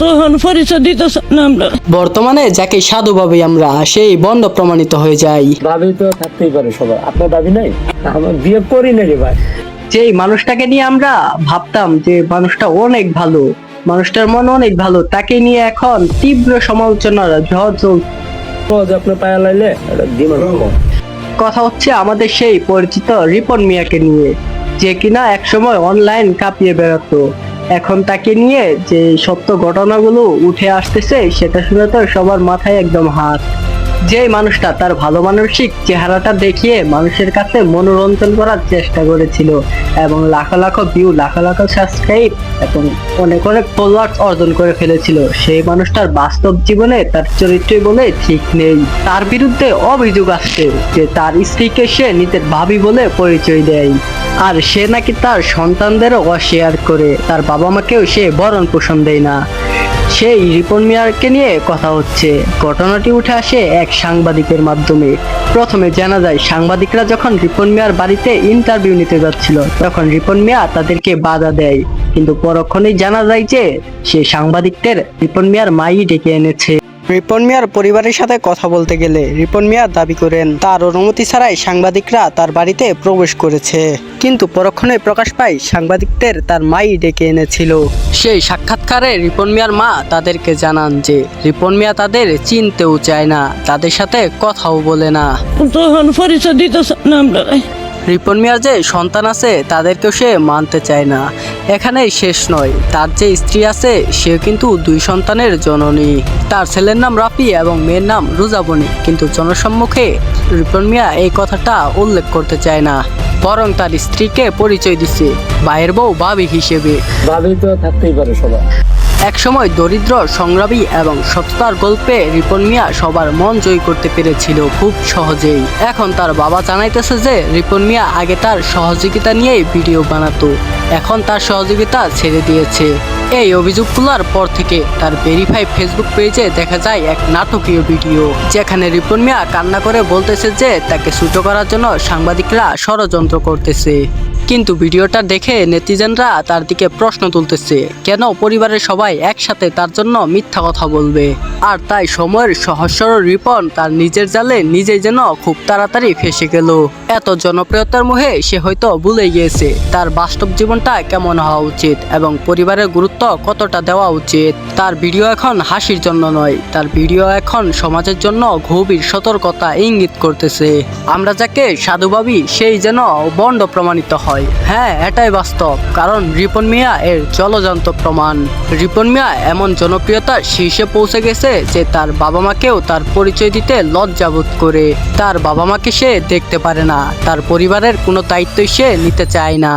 তখন পরিচয় দিতেছে না আমরা বর্তমানে যাকে সাধু ভাবি আমরা সেই বন্ধ প্রমাণিত হয়ে যাই ভাবি তো থাকতেই পারে সবার। আপনার ভাবি নাই? আমার বিয়ে করি না রে ভাই। যেই মানুষটাকে নিয়ে আমরা ভাবতাম যে মানুষটা অনেক ভালো মানুষটার মন অনেক ভালো তাকে নিয়ে এখন তীব্র সমালোচনার ঝড় চলছে আপনার পায়া লাইলে। কথা হচ্ছে আমাদের সেই পরিচিত রিপন মিয়াকে নিয়ে যে কিনা একসময় অনলাইন কাঁপিয়ে বেড়াতো। এখন তাকে নিয়ে যে সত্য ঘটনাগুলো উঠে আসতেছে, সেটা শুনে তো সবার মাথায় একদম হাত। যে মানুষটা তার ভালো মানসিক চেহারাটা দেখিয়ে মানুষের কাছে মনোরঞ্জন করার চেষ্টা করেছিল এবং লাখো লাখো ভিউ লাখো লাখো সাবস্ক্রাইব এবং অনেক অনেক ফলোয়ার্স অর্জন করে ফেলেছিল। সেই মানুষটার বাস্তব জীবনে তার চরিত্রই বলে ঠিক নেই। তার বিরুদ্ধে অভিযোগ আসছে যে তার স্ত্রীকে সে নিজের ভাবি বলে পরিচয় দেয়। আর সে নাকি তার সন্তানদেরও অশেয়ার করে। তার বাবা মাকেও সে ভরণ পোষণ দেয় না। সেই রিপন মিয়ারকে নিয়ে কথা হচ্ছে। ঘটনাটি উঠে আসে এক সাংবাদিকের মাধ্যমে। প্রথমে জানা যায়, সাংবাদিকরা যখন রিপন মিয়ার বাড়িতে ইন্টারভিউ নিতে যাচ্ছিল, তখন রিপন মিয়া তাদেরকে বাধা দেয়। কিন্তু পরক্ষণেই জানা যায় যে, সে সাংবাদিকদের রিপন মিয়ার মাই ডেকে এনেছে। রিপন মিয়ার পরিবারের সাথে কথা বলতে গেলে রিপন মিয়া দাবি করেন, তার অনুমতি ছাড়াই সাংবাদিকরা তার বাড়িতে প্রবেশ করেছে। কিন্তু পরক্ষণে প্রকাশ পায়, সাংবাদিকদের তার মাই ডেকে এনেছিল। সেই সাক্ষাৎকারে রিপন মিয়ার মা তাদেরকে জানান যে, রিপন মিয়া তাদের চিনতেও চায় না, তাদের সাথে কথাও বলে না। রিপন মিয়ার যে সন্তান আছে, তাদেরকেও সে মানতে চায় না। এখানেই শেষ নয়। তার যে স্ত্রী আছে সে কিন্তু দুই সন্তানের জননী। তার ছেলের নাম রাফি এবং মেয়ের নাম রুজাবনি কিন্তু জনসম্মুখে রিপন মিয়া এই কথাটা উল্লেখ করতে চায় না। বরং তার স্ত্রীকে পরিচয় দিচ্ছে ভাইয়ের বউ ভাবি হিসেবে। ভাবি তো থাকতেই পারে সবার। একসময় দরিদ্র, সংগ্রামী এবং সততার গল্পে রিপন মিয়া সবার মন জয় করতে পেরেছিল খুব সহজেই। এখন তার বাবা জানাইতেছে যে, রিপন মিয়া আগে তার সহযোগিতা নিয়েই ভিডিও বানাতো। এখন তার সহযোগিতা ছেড়ে দিয়েছে। এই অভিযোগগুলোর পর থেকে তার ভেরিফাই ফেসবুক পেজে দেখা যায় এক নাটকীয় ভিডিও, যেখানে রিপন মিয়া কান্না করে বলতেছে যে, তাকে ছুটো করার জন্য সাংবাদিকরা ষড়যন্ত্র করতেছে। কিন্তু ভিডিওটা দেখে নেটিজেনরা তার দিকে প্রশ্ন তুলতেছে, কেন পরিবারের সবাই একসাথে তার জন্য মিথ্যা কথা বলবে? আর তাই সময়ের সহস্র রিপন তার নিজের জালে নিজেই যেন খুব তাড়াতাড়ি ফেসে গেল। এত জনপ্রিয়তার মুহে সে হয়তো ভুলে গিয়েছে তার বাস্তব জীবনটা কেমন হওয়া উচিত এবং পরিবারের গুরুত্ব কতটা দেওয়া উচিত। তার ভিডিও এখন হাসির জন্য নয়, তার ভিডিও এখন সমাজের জন্য গভীর সতর্কতা ইঙ্গিত করতেছে। আমরা যাকে সাধু ভাবি সেই যেন বন্ড প্রমাণিত হয়। হ্যাঁ এটাই বাস্তব। কারণ রিপন মিয়া এর জলজান্ত প্রমাণ। রিপন মিয়া এমন জনপ্রিয়তার শীর্ষে পৌঁছে গেছে যে তার বাবা মাকেও তার পরিচয় দিতে লজ্জাবোধ করে। তার বাবা মাকে সে দেখতে পারে না। তার পরিবারের কোনো দায়িত্বই সে নিতে চায় না।